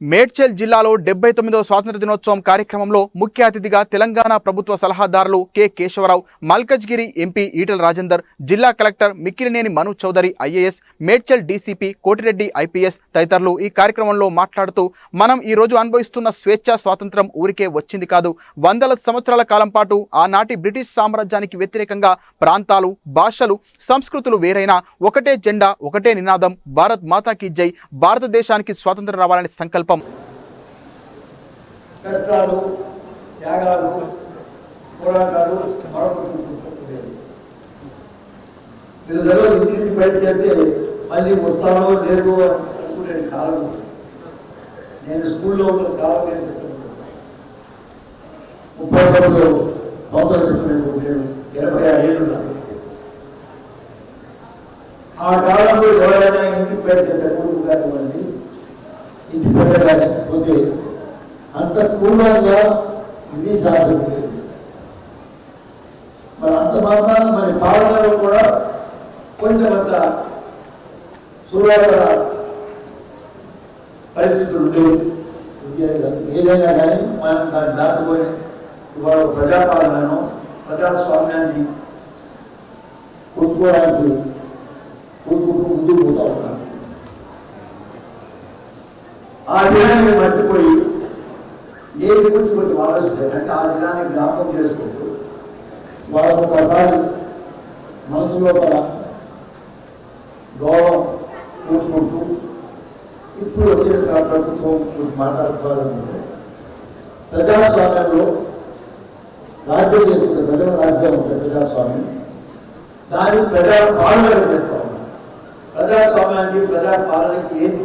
మేడ్చల్ జిల్లాలో డెబ్బై తొమ్మిదవ స్వాతంత్ర దినోత్సవం కార్యక్రమంలో ముఖ్య అతిథిగా తెలంగాణ ప్రభుత్వ సలహాదారులు కె కేశవరావు మల్కజ్గిరి ఎంపీ ఈటల రాజేందర్ జిల్లా collector Mikkilineni Manu Chowdary IAS Medchal DCP Koti Reddy IPS తదితరులు ఈ కార్యక్రమంలో మాట్లాడుతూ మనం ఈ రోజు అనుభవిస్తున్న స్వేచ్ఛ స్వాతంత్రం ఊరికే వచ్చింది కాదు. వందల సంవత్సరాల కాలం పాటు ఆనాటి బ్రిటిష్ సామ్రాజ్యానికి వ్యతిరేకంగా ప్రాంతాలు భాషలు సంస్కృతులు వేరైనా ఒకటే జెండా ఒకటే నినాదం భారత్ మాతాకి జై భారతదేశానికి స్వాతంత్రం రావాలనే సంకల్పం కష్టాలు త్యాగాలు పోరాటాలు మరొకటి మీరు రోజు ఇంటి నుంచి బయటకు వెళ్తే మళ్ళీ వస్తానో లేదో అనుకునే కాలం. నేను స్కూల్లో ఉన్న కాలం నేను చెప్తున్నాను ముప్పై తొమ్మిది సంవత్సరాలు క్రితం నేను నేను ఇరవై ఏళ్ళు నాకు ఆ కాలంలో ఎవరైనా ఇంటికి బయటకు వెళ్తే కొడుకు కానివ్వండి ఇంటి అంత క్రూరంగా ఇది సాధ్యం లేదు మరి అంత మాత్రాన మరి పాలనలో కూడా కొంచెం అంత సులభ పరిస్థితులు ఉండేవి ఏదైనా కానీ మనం దాన్ని దాటుకొని ఇవాళ ప్రజాపాలనను ప్రజాస్వామ్యాన్ని కొట్టుకోవడానికి కొట్టుకుంటూ ముందుకు పోతా ఉన్నాం. ఆ దినాన్ని మర్చిపోయి నేను గురించి కొంచెం ఆలోచిస్తాను అంటే ఆ దినాన్ని జ్ఞాపకం చేసుకుంటూ వాళ్ళకు ఒకసారి మనసు లోపల గౌరవం కూర్చుకుంటూ ఇప్పుడు వచ్చిన సా- ప్రభుత్వం మాట్లాడుకోవాలంటే ప్రజాస్వామ్యంలో రాజ్యం చేసుకుంటే ప్రజల రాజ్యం ఉంటుంది ప్రజాస్వామ్యం. దాన్ని ప్రజా పాలన చేస్తా ఉన్నాం ప్రజాస్వామ్యానికి ప్రజా పాలనకి ఏంటి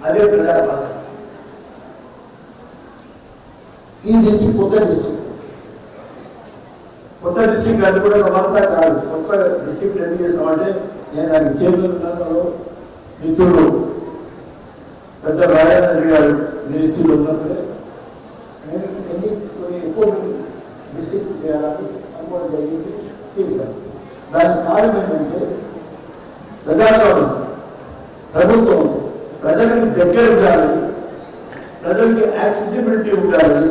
అదే ప్రజాపాలన ఈ డిస్ట్రిక్ట్ కొత్త డిస్ట్రిక్ట్ కొత్త డిస్ట్రిక్ట్ అది కూడా అంతా కాదు. కొత్త డిస్ట్రిక్ట్ ఎందుకు చేస్తామంటే నేను దానికి చేతులు మిత్రుడు పెద్ద రాజేంద్ర గారు మినిస్ట్రీలో ఉన్నప్పుడే నేను ఎన్ని కొన్ని ఎక్కువ డిస్ట్రిక్ట్ చేయాలని అనుకోవడం జరిగింది చేశాను దానికి కారణం ఏంటంటే ప్రజాస్వామ్యం ప్రభుత్వం ప్రజలకు దగ్గర ఉండాలి ప్రజలకి యాక్సెసిబిలిటీ ఉండాలి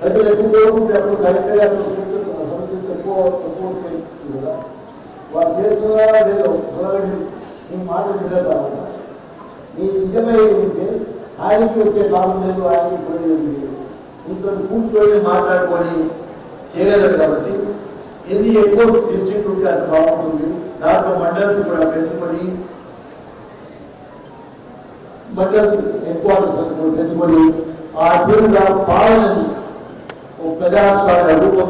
ప్రజలు ఎక్కువ కోరుకుంటే అప్పుడు కలెక్టర్ గారు సమస్యలు తక్కువ తక్కువ చేస్తుంది కదా వారు చేస్తున్నారా లేదో మొదలైన నీ మాట వినదా నీ నిజమై ఉంటే ఆయనకి వచ్చే లాభం లేదు ఆయనకి పోయేది లేదు ఇంట్లో కూర్చొని మాట్లాడుకొని చేయగలరు కాబట్టి ఎన్ని ఎక్కువ డిస్ట్రిక్ట్ ఉంటే అది బాగుంటుంది దాంట్లో మండల్స్ కూడా పెంచుకొని మండల్ హెడ్ క్వార్టర్స్ తెచ్చుకొని ఆ తీరుగా పాలనని ఒక ప్రజాస్వామ్య రూపం